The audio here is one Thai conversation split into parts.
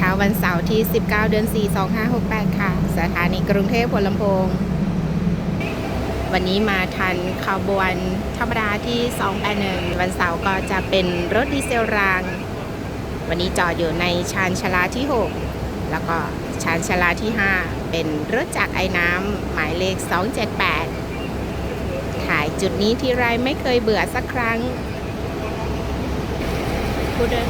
เช้าวันเสาร์ที่ 19 เดือน 4 2568 ค่ะ สถานีกรุงเทพหัวลำโพง วันนี้มาทันขบวนธรรมดาที่ 281 วันเสาร์ก็จะเป็นรถดีเซลราง วันนี้จอดอยู่ในชานชลาที่ 6 แล้วก็ชานชลาที่ 5 เป็นรถจากไอ้น้ำหมายเลข 278 ถ่ายจุดนี้ที่ไรไม่เคยเบื่อสักครั้งพูดเดิน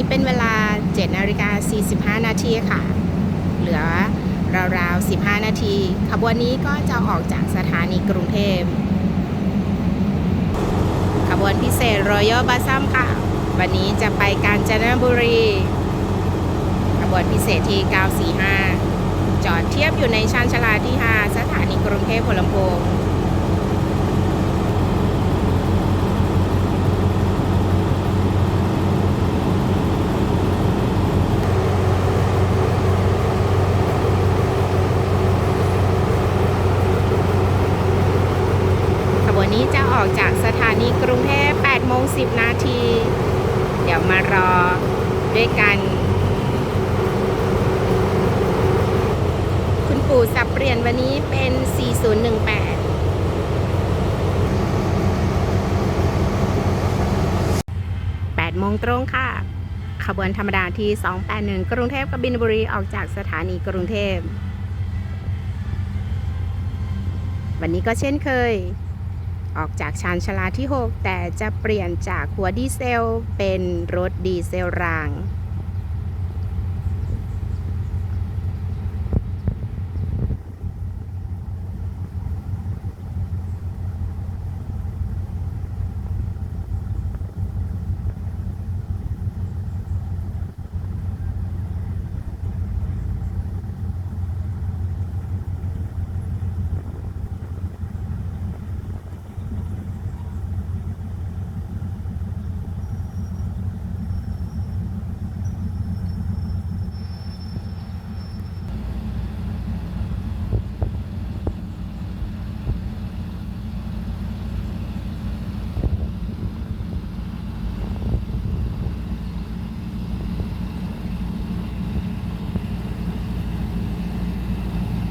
นี้เป็นเวลา7นาฬิกา45 นาทีค่ะ เหลือราวๆ 15 นาที ขบวนนี้ก็จะออกจากสถานีกรุงเทพ ขบวนพิเศษรอยัลบัซัมค่ะ วันนี้จะไปกาญจนบุรี ขบวนพิเศษที่ 945 จอดเทียบอยู่ในชานชลาที่ 5 สถานีกรุงเทพหัวลำโพง ขบวนนี้จะออกจากสถา นีกรุงเทพ8โมง10 นาที เดี๋ยวมารอด้วยกัน คุณปู่สับเปลี่ยนวันนี้เป็น 4018โมงตรงค่ะ ขบวนธรรมดาที่ 281 กรุงเทพกบินบุรีออกจากสถานีกรุงเทพ วันนี้ก็เช่นเคย ออกจากชานชาลาที่ 6 แต่จะเปลี่ยนจากหัวดีเซล เป็นรถดีเซลราง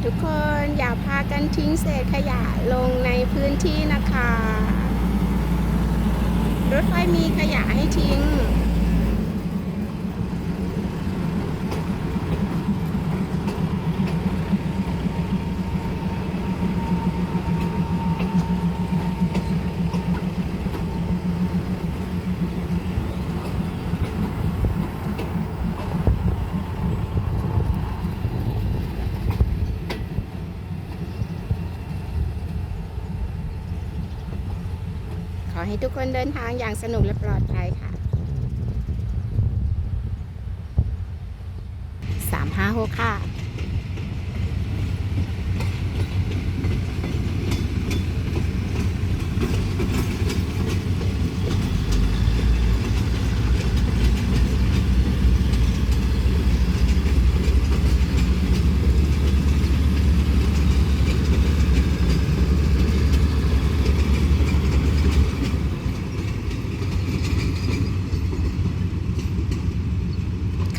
ทุกคนอย่าพากันทิ้งเศษขยะลงในพื้นที่นะคะ รถไฟมีขยะให้ทิ้ง อให้ทุกคนเดินทางอย่างสนุกและปลอดภัยค่ะสามห้าหกค่ะ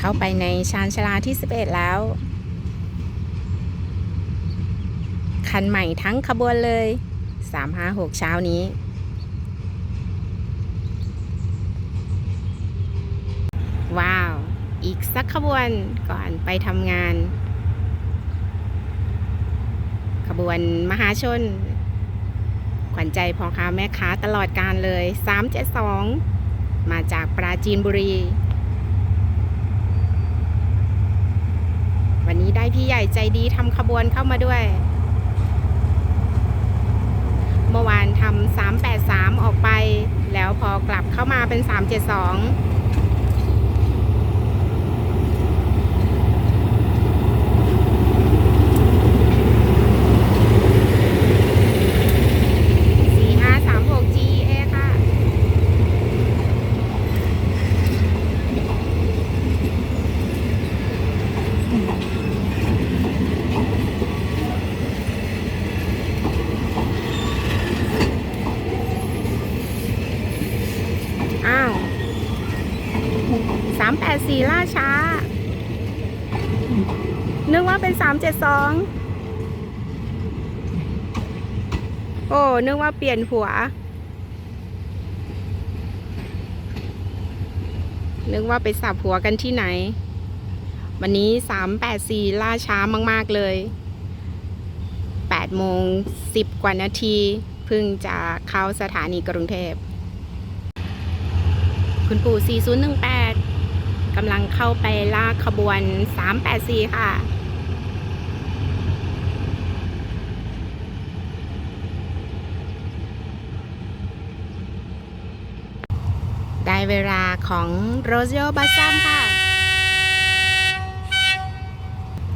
เข้าไปในชานชาลาที่ 11 แล้ว คันใหม่ทั้งขบวนเลย 356 เช้านี้ ว้าว อีกสักขบวนก่อนไปทำงาน ขบวนมหาชน ขวัญใจพ่อค้าแม่ค้าตลอดการเลย 372 มาจากปราจีนบุรี วันนี้ได้พี่ ใจดีทำขบวนเข้ามาด้วย เมื่อวานทำ383 ออกไป แล้วพอกลับเข้ามาเป็น 372สี่ห้าสามหก GA ค่ะ เเป็น สามเจ็ดสองโอ้นึกว่าเปลี่ยนหัว นึกว่าไปสับหัวกันที่ไหน วันนี้384ล่าช้ามาก ๆ เลย8โมง10กว่านาทีเพิ่งจะเข้าสถานีกรุงเทพ คุณปู่ 4018กำลังเข้าไปลากขบวน 384 ค่ะ ได้เวลาของโรซิโอบัสซัมค่ะ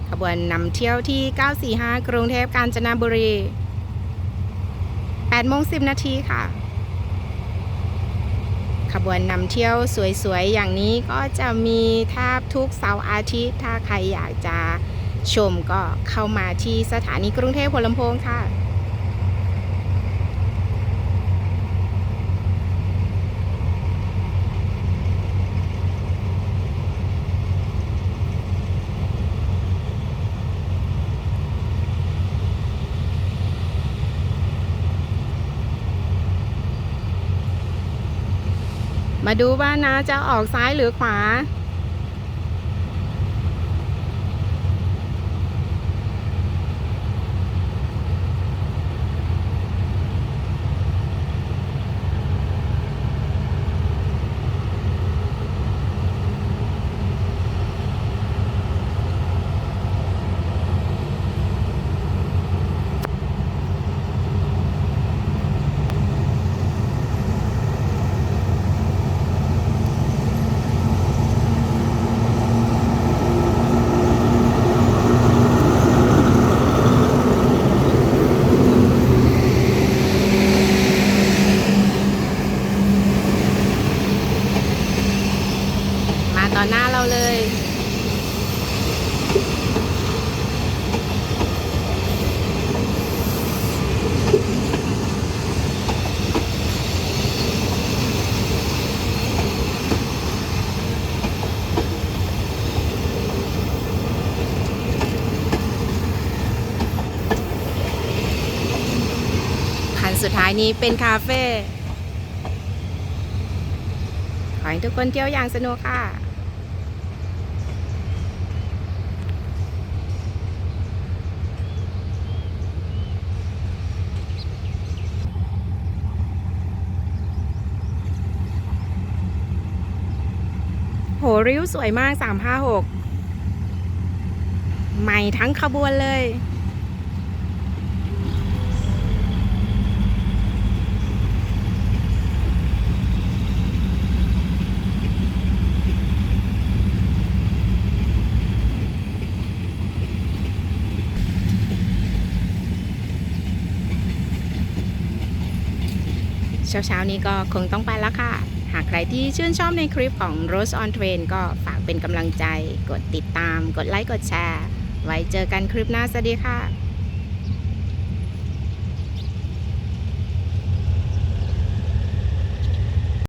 ขบวนนำเที่ยวที่ 945 กรุงเทพกาญจนบุรี8โมง10 นาทีค่ะ ขบวนนำเที่ยวสวยๆ อย่างนี้ก็จะมีแทบทุกเสาร์อาทิตย์ ถ้าใครอยากจะชมก็เข้ามาที่สถานีกรุงเทพหัวลำโพงค่ะ มาดูว่านะจะออกซ้ายหรือขวามา สุดท้ายนี้เป็นคาเฟ่ขอให้ทุกคนเที่ยวอย่างสนุกค่ะโหริ้วสวยมาก 356 ใหม่ทั้งขบวนเลย เช้าๆนี้ก็คงต้องไปแล้วค่ะ หากใครที่ชื่นชอบในคลิปของ Rose on Train ก็ฝากเป็นกำลังใจ กดติดตาม กดไลค์ กดแชร์ ไว้เจอกันคลิปหน้า สวัสดีค่ะ